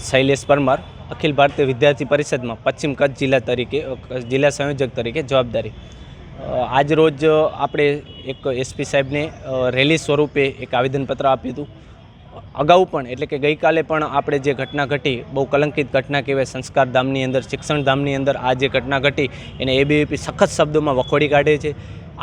શૈલેષ પરમાર, અખિલ ભારતીય વિદ્યાર્થી પરિષદમાં પશ્ચિમ કચ્છ જિલ્લા તરીકે જિલ્લા સંયોજક તરીકે જવાબદારી. આજ રોજ આપણે એક એસપી સાહેબને રેલી સ્વરૂપે એક આવેદનપત્ર આપ્યું હતું. અગાઉ પણ, એટલે કે ગઈકાલે પણ આપણે જે ઘટના ઘટી, બહુ કલંકિત ઘટના કહેવાય, સંસ્કાર ધામની અંદર, શિક્ષણ ધામની અંદર આ જે ઘટના ઘટી, એને એબીવીપી સખત શબ્દોમાં વખોડી કાઢે છે.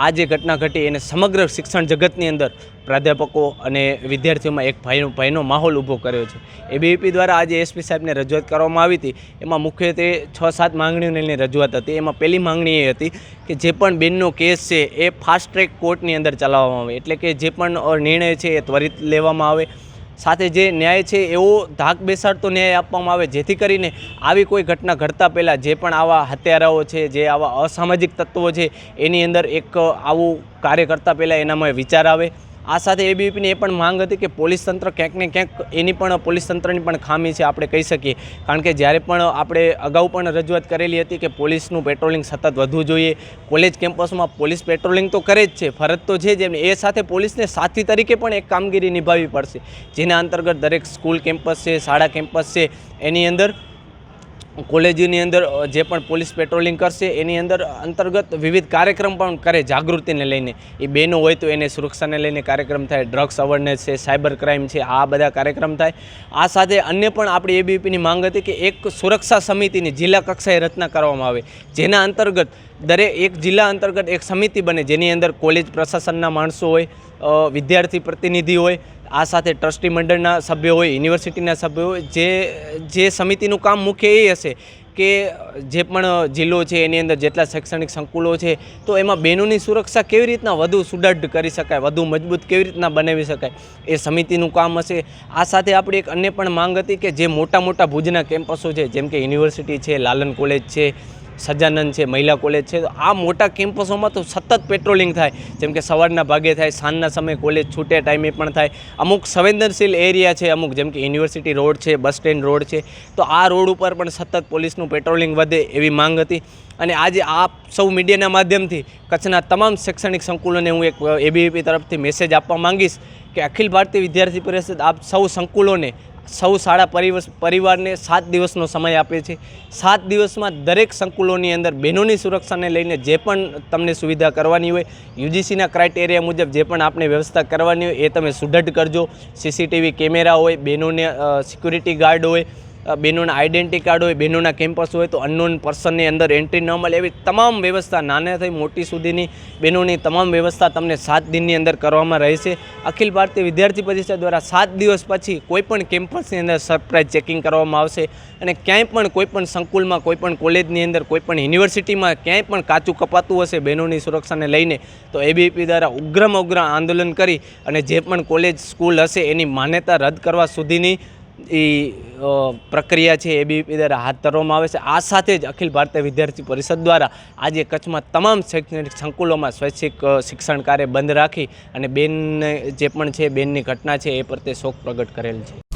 આ જે ઘટના ઘટી એને સમગ્ર શિક્ષણ જગતની અંદર પ્રાધ્યાપકો અને વિદ્યાર્થીઓમાં એક ભયનો ભયનો માહોલ ઊભો કર્યો છે. એબીવીપી દ્વારા આજે એસપી સાહેબને રજૂઆત કરવામાં આવી હતી. એમાં મુખ્યત્વે છ સાત માંગણીઓને લઈને રજૂઆત હતી. એમાં પહેલી માંગણી એ હતી કે જે પણ બેનનો કેસ છે એ ફાસ્ટ ટ્રેક કોર્ટની અંદર ચલાવવામાં આવે. એટલે કે જે પણ નિર્ણય છે એ ત્વરિત લેવામાં આવે. સાથે જે ન્યાય છે એવો ધાક બેસાડતો ન્યાય આપવામાં આવે, જેથી કરીને આવી કોઈ ઘટના ઘટતા પહેલાં જે પણ આવા હત્યારાઓ છે, જે આવા અસામાજિક તત્વો છે, એની અંદર એક આવું કાર્ય કરતાં પહેલાં એનામાં વિચાર આવે. આ સાથે એબીવીપીની એ પણ માંગ હતી કે પોલીસ તંત્ર ક્યાંક ને ક્યાંક એની પણ પોલીસ તંત્રની પણ ખામી છે આપણે કહી શકીએ. કારણ કે જ્યારે પણ આપણે અગાઉ પણ રજૂઆત કરેલી હતી કે પોલીસનું પેટ્રોલિંગ સતત વધવું જોઈએ, કોલેજ કેમ્પસમાં પોલીસ પેટ્રોલિંગ તો કરે જ છે, ફરજ તો છે જ એમ એ સાથે પોલીસને સાથી તરીકે પણ એક કામગીરી નિભાવવી પડશે. જેના અંતર્ગત દરેક સ્કૂલ કેમ્પસ છે, શાળા કેમ્પસ છે, એની અંદર કોલેજની અંદર જે પણ પોલીસ પેટ્રોલિંગ કરશે, એની અંદર અંતર્ગત વિવિધ કાર્યક્રમ પણ કરે જાગૃતિને લઈને. એ બેનો હોય તો એને સુરક્ષાને લઈને કાર્યક્રમ થાય, ડ્રગ્સ અવેરનેસ છે, સાયબર ક્રાઇમ છે, આ બધા કાર્યક્રમ થાય. આ સાથે અન્ય પણ આપણી એબીપીની માંગ હતી કે એક સુરક્ષા સમિતિની જિલ્લા કક્ષાએ રચના કરવામાં આવે, જેના અંતર્ગત દરેક, એક જિલ્લા અંતર્ગત એક સમિતિ બને, જેની અંદર કોલેજ પ્રશાસનના માણસો હોય વિદ્યાર્થી પ્રતિનિધિ હોય, આ સાથે ટ્રસ્ટી મંડળના સભ્યો હોય, યુનિવર્સિટીના સભ્યો હોય, જે જે સમિતિનું કામ મુખ્ય એ હશે કે જે પણ જિલ્લો છે એની અંદર જેટલા શૈક્ષણિક સંકુલો છે, તો એમાં બહેનોની સુરક્ષા કેવી રીતના વધુ સુદૃઢ કરી શકાય, વધુ મજબૂત કેવી રીતના બનાવી શકાય, એ સમિતિનું કામ હશે. આ સાથે આપણી એક અન્ય પણ માંગ હતી કે જે મોટા મોટા ભુજના કેમ્પસો છે, જેમ કે યુનિવર્સિટી છે, લાલન કોલેજ છે સજાનંદ છે, મહિલા કોલેજ છે, તો આ મોટા કેમ્પસોમાં તો સતત પેટ્રોલિંગ થાય. જેમ કે સવારના ભાગે થાય, સાંજના સમયે કોલેજ છૂટે, ટાઈમે પણ થાય. અમુક સંવેદનશીલ એરિયા છે, અમુક જેમ કે યુનિવર્સિટી રોડ છે, બસ સ્ટેન્ડ રોડ છે, તો આ રોડ ઉપર પણ સતત પોલીસનું પેટ્રોલિંગ વધે એવી માંગ હતી. અને આજે આપ સૌ મીડિયાના માધ્યમથી કચ્છના તમામ શૈક્ષણિક સંકુલોને હું એક એબીવીપી તરફથી મેસેજ આપવા માંગીશ કે અખિલ ભારતીય વિદ્યાર્થી પરિષદ આપ સૌ સંકુલોને સૌ શાળા પરિવસ, પરિવારને સાત દિવસનો સમય આપે છે. સાત દિવસમાં દરેક સંકુલોની અંદર બહેનોની સુરક્ષાને લઈને જે પણ તમને સુવિધા કરવાની હોય, યુજીસીના ક્રાઇટેરિયા મુજબ જે પણ આપણે વ્યવસ્થા કરવાની હોય એ તમે સુદૃઢ કરજો. સીસીટીવી કેમેરા હોય, બહેનોને સિક્યુરિટી ગાર્ડ હોય બહેનોના આઈડેન્ટિટી કાર્ડ હોય બહેનોના કેમ્પસ હોય, તો અનનોન પર્સનની અંદર એન્ટ્રી ન મળે એવી તમામ વ્યવસ્થા નાના થઈ મોટી સુધીની બહેનોની તમામ વ્યવસ્થા તમને સાત દિનની અંદર કરવામાં રહેશે. અખિલ ભારતીય વિદ્યાર્થી પરિષદ દ્વારા સાત દિવસ પછી કોઈપણ કેમ્પસની અંદર સરપ્રાઇઝ ચેકિંગ કરવામાં આવશે અને ક્યાંય પણ કોઈપણ સંકુલમાં કોઈપણ કોલેજની અંદર, કોઈ પણ યુનિવર્સિટીમાં ક્યાંય પણ કાચું કપાતું હશે બહેનોની સુરક્ષાને લઈને, તો એબીપી દ્વારા ઉગ્રમાં ઉગ્ર આંદોલન કરી અને જે પણ કોલેજ, સ્કૂલ હશે એની માન્યતા રદ કરવા સુધીની એ પ્રક્રિયા છે એ બી દ્વારા હાથ ધરવામાં આવે છે. આ સાથે જ અખિલ ભારતીય વિદ્યાર્થી પરિષદ દ્વારા આજે કચ્છમાં તમામ શૈક્ષણિક સંકુલોમાં સ્વૈચ્છિક શિક્ષણ કાર્ય બંધ રાખી અને બેનને જે પણ છે, બેનની ઘટના છે એ પ્રત્યે શોક પ્રગટ કરેલ છે.